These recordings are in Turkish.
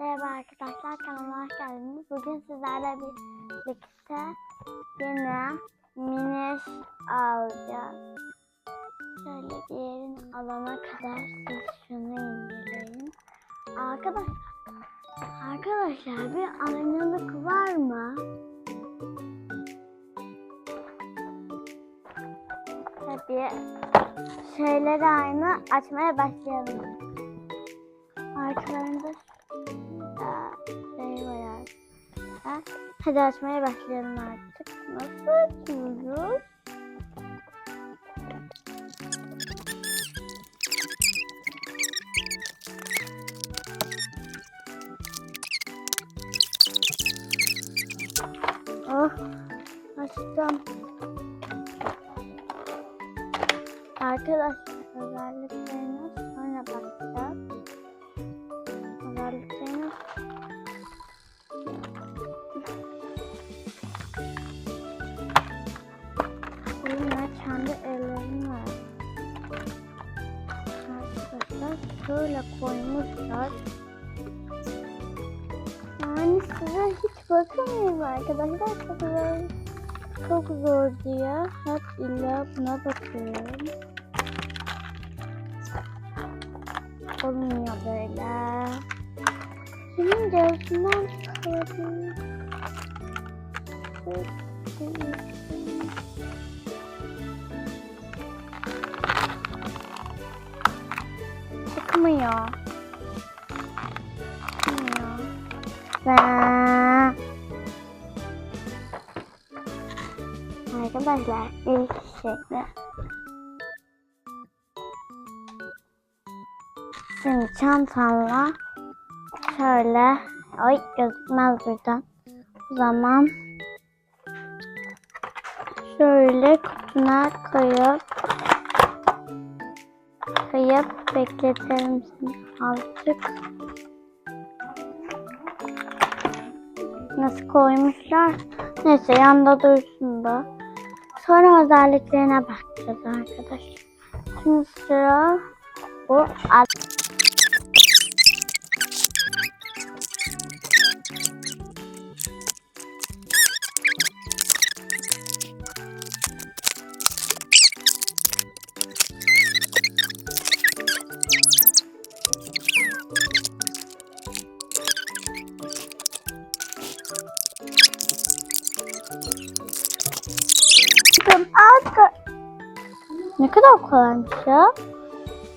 Merhaba arkadaşlar kanalıma hoş geldiniz. Bugün sizlerle birlikte yine miniş alacağız. Şöyle bir yerin alana kadar siz şunu inceleyin. Arkadaşlar, arkadaşlar bir aynılık var mı? Hadi şeyleri aynı açmaya başlayalım. Ha, Hadi açmaya başlayalım artık. Nasıl açıyoruz? Oh, açtım. Arkadaşlar hiç bakamıyorum arkadaşlar. Çok zor, çok zor diye hep illa buna bakıyorum. Olmuyor böyle. Senin göğsünden çıkardım. Çıkmıyor. Arkadaşlar ilk şekli. Şimdi çantamla şöyle ay gözükmez buradan. Zaman şöyle kutuna koyup koyup bekletelim şimdi azıcık. Nasıl koymuşlar? Neyse yanında dursun da. Sonra özelliklerine bakacağız arkadaşlar. Şimdi sıra bu alt. Arka... Ne kadar kolaymış ya.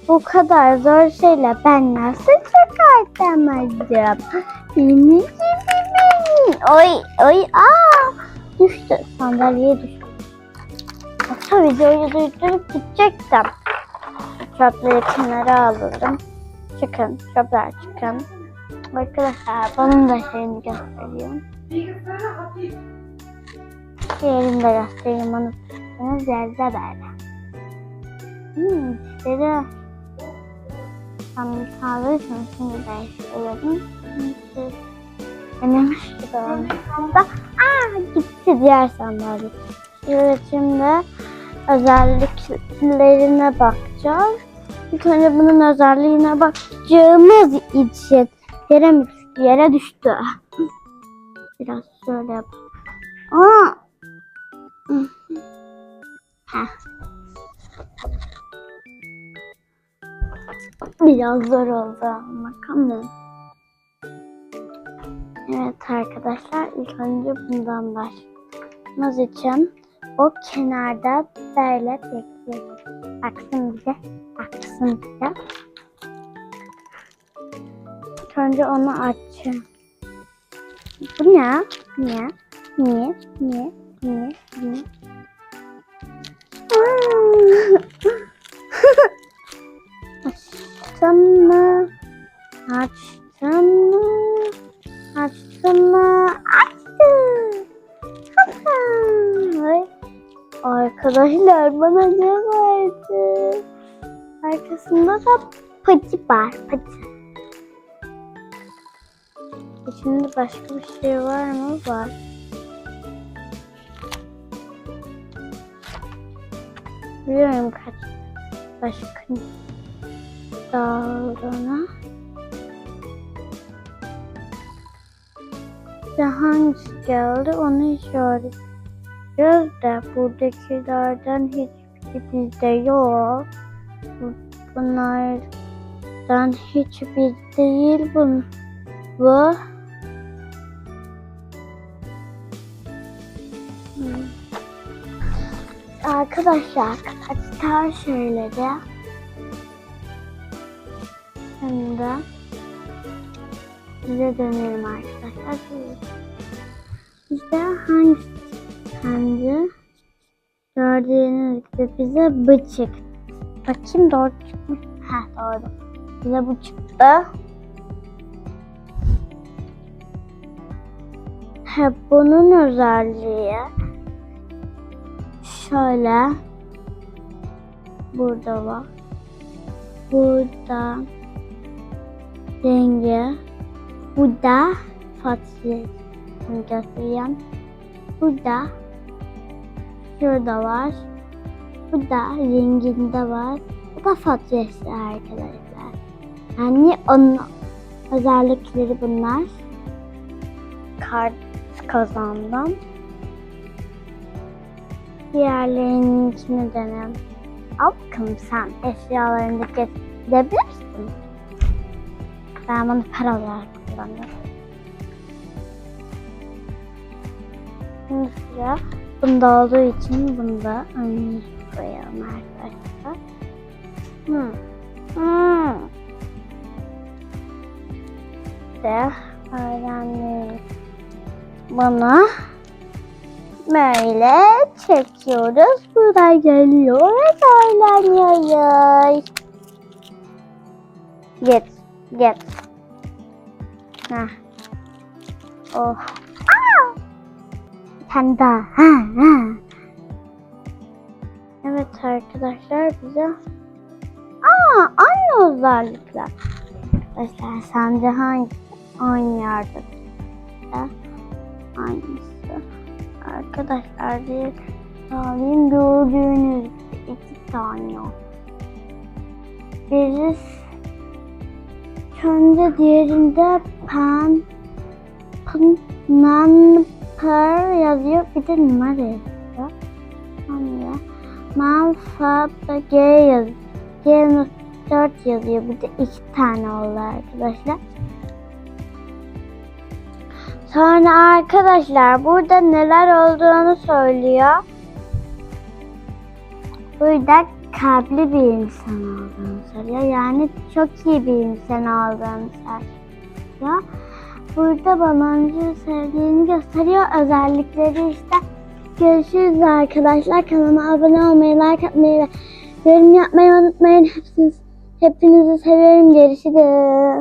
Bu kadar zor şeyle ben nasıl çıkartamadım? Benim gibi benim. Oy oy aa düştü sandalyeye düştü. Yoksa videoyu durdurup gidecektim. Çöpleri kenara alırım. Çıkın çöpler çıkın. Arkadaşlar bunun da şeyini göstereyim. Diğerini de göstereyim onu tuttuğunuz böyle. Hmm, dişleri tam sağlıyorsunuz şimdi değiştiriyorum. Siz denemiş gibi olmuş. Da, aa gitti diğer sandalye. Evet şimdi özelliklerine bakacağız. İlk önce bunun özelliğine bakacağımız için yere mi? Yere düştü. Biraz şöyle yap. Aa! Heh. Biraz zor oldu ama bakalım. Evet arkadaşlar ilk önce bundan başlamamız için o kenarda böyle bekliyoruz. Aksın bize, aksın bize. İlk önce onu açacağım. Bu ne? Niye? Niye? Niye? Niye? Niye? Açtım mı? Açtım mı? Açtım mı? Açtım. Ay. Arkadaşlar bana ne verdi? Arkasında da pati var. Pati. İçinde başka bir şey var mı? Var. Biliyorum kaç başka dağılığına. İşte hangisi geldi onu işaretliyoruz da buradakilerden hiçbiri bizde yok. Bu- Bunlardan hiçbir değil bu. Bu. Arkadaşlar kaçtar şöyle Şimdi size dönelim arkadaşlar. İşte hangi hangi gördüğünüz gibi bize bu çıktı. Bakayım doğru çıkmış. Ha doğru. Bize bu çıktı. Ha, bunun özelliği şöyle burada var. Burada rengi. Bu da fatih. Göstereyim. Bu da şurada var. Bu da renginde var. Bu da fatresi arkadaşlar. Yani onun özellikleri bunlar. Kart kazandım. Diğerlerininkini denem. Al bakalım sen eşyalarını da getirebilir misin? Ben bunu para olarak kullanıyorum. Şimdi sıra bunda olduğu için bunda aynı koyalım arkadaşlar. Hmm. Hmm. İşte öğrenmeyi bunu böyle çekiyoruz. Buradan geliyor ve öğreniyoruz. Git, git. Heh. Oh. Aa! Ha, ha. Evet arkadaşlar bize Aa, aynı özellikler. Arkadaşlar sence hangi? Ha, Aynısı. Arkadaşlar bir alayım gördüğünüz iki tane. Biri önce diğerinde pen pın man per yazıyor bir de numara yazıyor. Sonra man fa g yazıyor. G 4 yazıyor. Bir de iki tane oldu arkadaşlar. Sonra arkadaşlar burada neler olduğunu söylüyor. Burada kalpli bir insan olduğunu söylüyor. Yani çok iyi bir insan olduğunu söylüyor. Burada baloncunu sevdiğini gösteriyor. Özellikleri işte. Görüşürüz arkadaşlar. Kanalıma abone olmayı, like atmayı ve yorum yapmayı unutmayın. Hepinizi, hepinizi seviyorum. Görüşürüz.